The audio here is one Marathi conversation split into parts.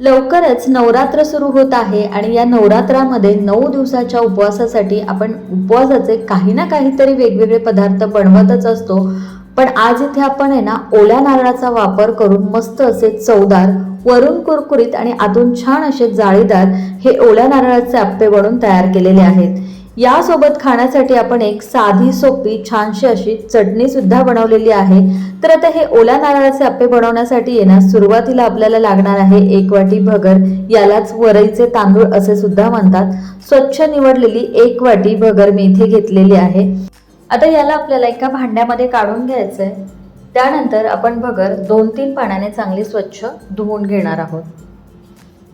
लवकरच नवरात्र सुरू होत आहे आणि या नवरात्रामध्ये नऊ दिवसाच्या उपवासासाठी आपण उपवासाचे काही ना काहीतरी वेगवेगळे पदार्थ बनवतच असतो. पण आज इथे आपण आहे ना ओल्या नारळाचा वापर करून मस्त असे चवदार वरून कुरकुरीत आणि आतून छान असे जाळीदार हे ओल्या नारळाचे आप्पे बनवून तयार केलेले आहेत. यासोबत खाण्यासाठी आपण एक साधी सोपी छानशी अशी चटणी सुद्धा बनवलेली आहे. तर आता हे ओल्या नारळाचे अप्पे बनवण्यासाठी येणार सुरुवातीला आपल्याला लागणार आहे एक वाटी भगर. यालाच वरईचे तांदूळ असे सुद्धा म्हणतात. स्वच्छ निवडलेली एक वाटी भगर मी इथे घेतलेली आहे. आता याला आपल्याला एका भांड्यामध्ये काढून घ्यायचं आहे त्यानंतर आपण भगर दोन तीन पाण्याने चांगली स्वच्छ धुवून घेणार आहोत.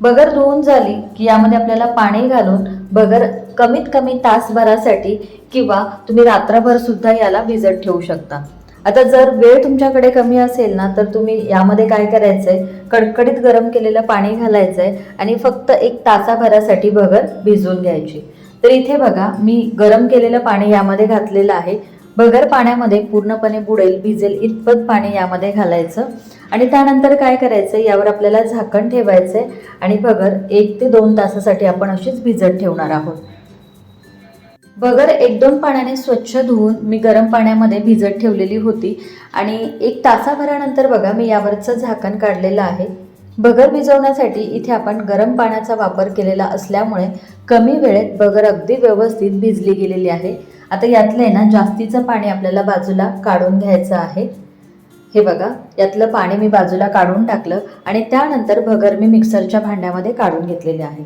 भगर धुवून झाली की यामध्ये आपल्याला पाणी घालून भगर कमीत कमी तासभरासाठी किंवा तुम्ही रात्रभर सुद्धा याला भिजत ठेवू शकता. आता जर वेळ तुमच्याकडे कमी असेल ना तर तुम्ही यामध्ये काय करायचंय? कडकडीत गरम केलेलं पाणी घालायचंय आणि फक्त एक तासाभरासाठी भगर भिजवून घ्यायची. तर इथे बघा मी गरम केलेलं पाणी यामध्ये घातलेलं आहे. भगर पाण्यामध्ये पूर्णपणे बुडेल भिजेल इतपत पाणी यामध्ये घालायचं. आणि त्यानंतर काय करायचं यावर आपल्याला झाकण ठेवायचंय आणि भगर एक ते दोन तासासाठी आपण अशीच भिजत ठेवणार आहोत. बगर एक दोन पाण्याने स्वच्छ धुवून मी गरम पाण्यामध्ये भिजत ठेवलेली होती. आणि एक तासाभरानंतर बघा मी यावरचं झाकण काढलेलं आहे. बगर भिजवण्यासाठी इथे आपण गरम पाण्याचा वापर केलेला असल्यामुळे कमी वेळेत बगर अगदी व्यवस्थित भिजली गेलेली आहे. आता यातलं आहे ना जास्तीचं पाणी आपल्याला बाजूला काढून घ्यायचं आहे. हे बघा यातलं पाणी मी बाजूला काढून टाकलं आणि त्यानंतर भगर मी मिक्सरच्या भांड्यामध्ये काढून घेतलेले आहे.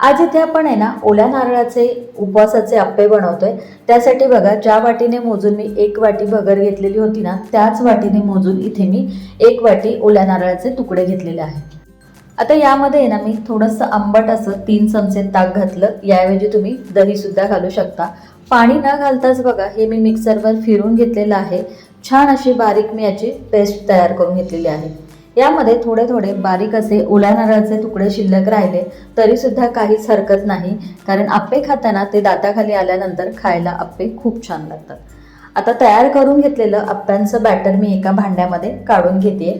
आज इथे आपण आहे ना ओल्या नारळाचे उपवासाचे आप्पे बनवतोय. त्यासाठी बघा ज्या वाटीने मोजून मी एक वाटी भगर घेतलेली होती ना त्याच वाटीने मोजून इथे मी एक वाटी ओल्या नारळाचे तुकडे घेतलेले आहेत. आता यामध्ये आहे ना मी थोडंसं आंबट असं तीन चमचे ताक घातलं. याऐवजी तुम्ही दहीसुद्धा घालू शकता. पाणी न घालताच बघा हे मी मिक्सरवर फिरून घेतलेलं आहे. छान अशी बारीक मी याची पेस्ट तयार करून घेतलेली आहे. यामध्ये थोडे थोडे बारीक असे ओल्या नारळाचे तुकडे शिल्लक राहिले तरी सुद्धा काहीच हरकत नाही. कारण आप्पे खाताना ते दाताखाली आल्यानंतर खायला आप्पे खूप छान लागतात. आता तयार करून घेतलेलं आप्प्यांचं बॅटर मी एका भांड्यामध्ये काढून घेते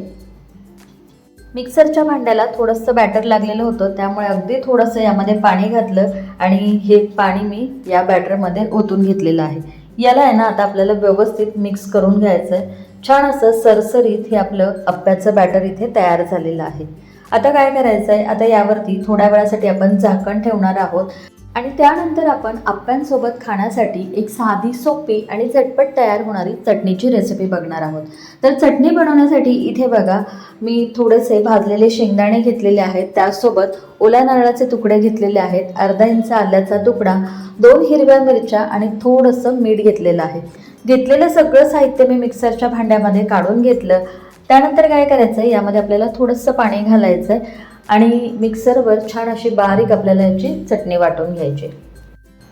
मिक्सरच्या भांड्याला थोडंसं बॅटर लागलेलं होतं त्यामुळे अगदी थोडंसं यामध्ये पाणी घातलं आणि हे पाणी मी या बॅटरमध्ये ओतून घेतलेलं आहे. याला आहे ना आता आपल्याला व्यवस्थित मिक्स करून घ्यायचं आहे छान असं सरसरीत हे आपलं अप्प्याचं बॅटर इथे तयार झालेलं आहे. आता काय करायचं आहे आता यावरती थोड्या वेळासाठी आपण झाकण ठेवणार आहोत. आणि त्यानंतर आपण आप्प्यांसोबत खाण्यासाठी एक साधी सोपी आणि झटपट तयार होणारी चटणीची रेसिपी बघणार आहोत. तर चटणी बनवण्यासाठी इथे बघा मी थोडेसे भाजलेले शेंगदाणे घेतलेले आहेत. त्यासोबत ओल्या नारळाचे तुकडे घेतलेले आहेत. अर्धा इंच आल्याचा तुकडा दोन हिरव्या मिरच्या आणि थोडंसं मीठ घेतलेलं आहे. घेतलेलं सगळं साहित्य मी मिक्सरच्या भांड्यामध्ये काढून घेतलं. त्यानंतर काय करायचं आहे यामध्ये आपल्याला थोडंसं पाणी घालायचं आहे आणि मिक्सरवर छान अशी बारीक आपल्याला याची चटणी वाटून घ्यायची.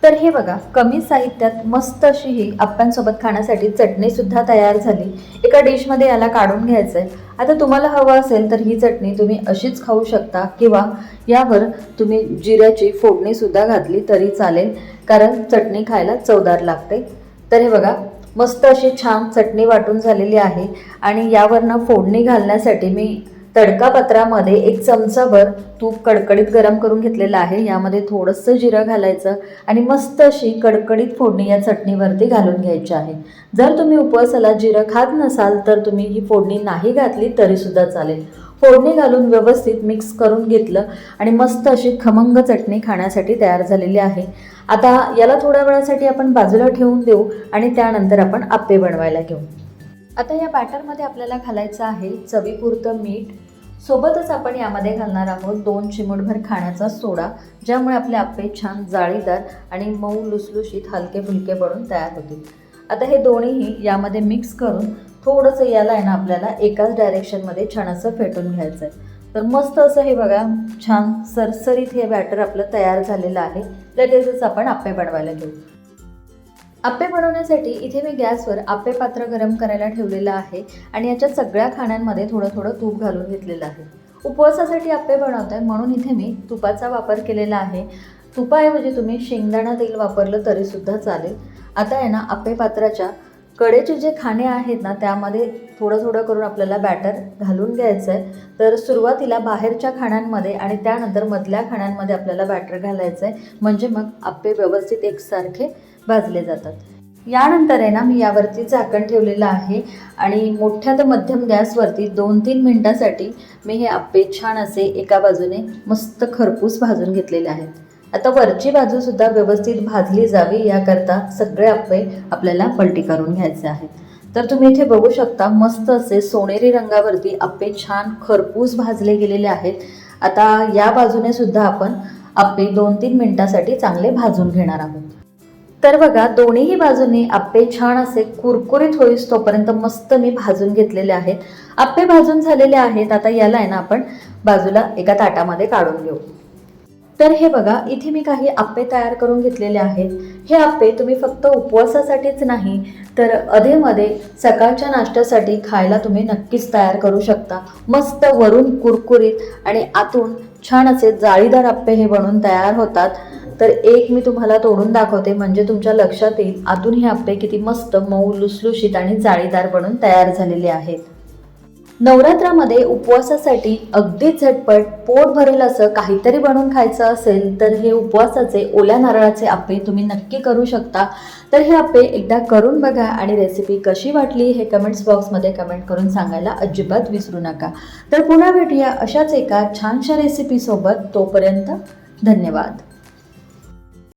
तर हे बघा कमी साहित्यात मस्त अशी ही आप्प्यांसोबत खाण्यासाठी चटणीसुद्धा तयार झाली. एका डिशमध्ये याला काढून घ्यायचं आहे आता तुम्हाला हवं असेल तर ही चटणी तुम्ही अशीच खाऊ शकता किंवा यावर तुम्ही जिऱ्याची फोडणीसुद्धा घातली तरी चालेल कारण चटणी खायला चवदार लागते. तर हे बघा मस्त अशी छान चटणी वाटून झालेली आहे आणि यावरनं फोडणी घालण्यासाठी मी तडकापत्रामध्ये एक चमचाभर तूप कडकडीत गरम करून घेतलेलं आहे. यामध्ये थोडंसं जिरं घालायचं आणि मस्त अशी कडकडीत फोडणी या चटणीवरती घालून घ्यायची आहे. जर तुम्ही उपवासाला जिरं खात नसाल तर तुम्ही ही फोडणी नाही घातली तरीसुद्धा चालेल. फोडणी घालून व्यवस्थित मिक्स करून घेतलं आणि मस्त अशी खमंग चटणी खाण्यासाठी तयार झालेली आहे. आता याला थोड्या वेळासाठी आपण बाजूला ठेवून देऊ आणि त्यानंतर आपण आप्पे बनवायला घेऊ. आता या बॅटरमध्ये आपल्याला घालायचं आहे चवीपुरतं मीठ. सोबतच आपण यामध्ये घालणार आहोत दोन चिमूटभर खाण्याचा सोडा ज्यामुळे आपले आप्पे छान जाळीदार आणि मऊ लुसलुशीत हलके फुलके बनून तयार होतील. आता हे दोन्हीही यामध्ये मिक्स करून थोडंसं याला आहे ना आपल्याला एकाच डायरेक्शनमध्ये छान असं फेटून घ्यायचं आहे. तर मस्त असं हे बघा छान सरसरीत हे बॅटर आपलं तयार झालेलं आहे. लगेचच आपण आप्पे बनवायला घेऊ. आप्पे बनवण्यासाठी इथे मी गॅसवर आप्पे पात्र गरम करायला ठेवलेलं आहे आणि याच्या सगळ्या खाण्यांमध्ये थोडं थोडं तूप घालून घेतलेलं आहे. उपवासासाठी आप्पे बनवत आहे म्हणून इथे मी तुपाचा वापर केलेला आहे. तुपाऐवजी तुम्ही शेंगदाणा तेल वापरलं तरीसुद्धा चालेल. आता आहे ना आप्पे पात्राच्या कडेचे जे खाणे आहेत ना त्यामध्ये थोडं थोडं करून आपल्याला बॅटर घालून घ्यायचं आहे तर सुरुवातीला बाहेरच्या खाण्यांमध्ये आणि त्यानंतर मधल्या खाण्यांमध्ये आपल्याला बॅटर घालायचं आहे म्हणजे मग आप्पे व्यवस्थित एकसारखे भाजले जातात. यानंतर आहे ना मी यावरती झाकण ठेवलेलं आहे आणि मोठ्या तर मध्यम गॅसवरती दोन तीन मिनटासाठी मी हे आप्पे छान असे एका बाजूने मस्त खरपूस भाजून घेतलेले आहेत. आता वरची बाजूसुद्धा व्यवस्थित भाजली जावी याकरता सगळे आप्पे आपल्याला पलटी करून घ्यायचे आहेत. तर तुम्ही इथे बघू शकता मस्त असे सोनेरी रंगावरती आप्पे छान खरपूस भाजले गेलेले आहेत. आता या बाजूने सुद्धा आपण आप्पे दोन तीन मिनिटासाठी चांगले भाजून घेणार आहोत. तर बघा दोन्हीही बाजूंनी आप्पे छान असे कुरकुरीत होईस तोपर्यंत मस्त मी भाजून घेतलेले आहेत. आप्पे भाजून झालेले आहेत आता याला आहे ना आपण बाजूला एका ताटामध्ये काढून घेऊ. तर हे बघा इथे मी काही आप्पे तयार करून घेतलेले आहेत. हे आप्पे तुम्ही फक्त उपवासासाठीच नाही तर अधेमध्ये सकाळच्या नाश्त्यासाठी खायला तुम्ही नक्कीच तयार करू शकता. मस्त वरून कुरकुरीत आणि आतून छान असे जाळीदार आप्पे हे बनून तयार होतात. तर एक मी तुम्हाला तोडून दाखवते म्हणजे तुमच्या लक्षात येईल आतून हे आप्पे किती मस्त मऊ लुसलुशीत आणि जाळीदार बनून तयार झालेले आहेत. नवरात्रामध्ये उपवासासाठी अगदीच झटपट पोट भरेल असं काहीतरी बनवून खायचं असेल तर हे उपवासाचे ओल्या नारळाचे आप्पे तुम्ही नक्की करू शकता. तर हे आप्पे एकदा करून बघा आणि रेसिपी कशी वाटली हे कमेंट्स बॉक्समध्ये कमेंट करून सांगायला अजिबात विसरू नका. तर पुन्हा भेटूया अशाच एका छानशा रेसिपीसोबत तोपर्यंत धन्यवाद.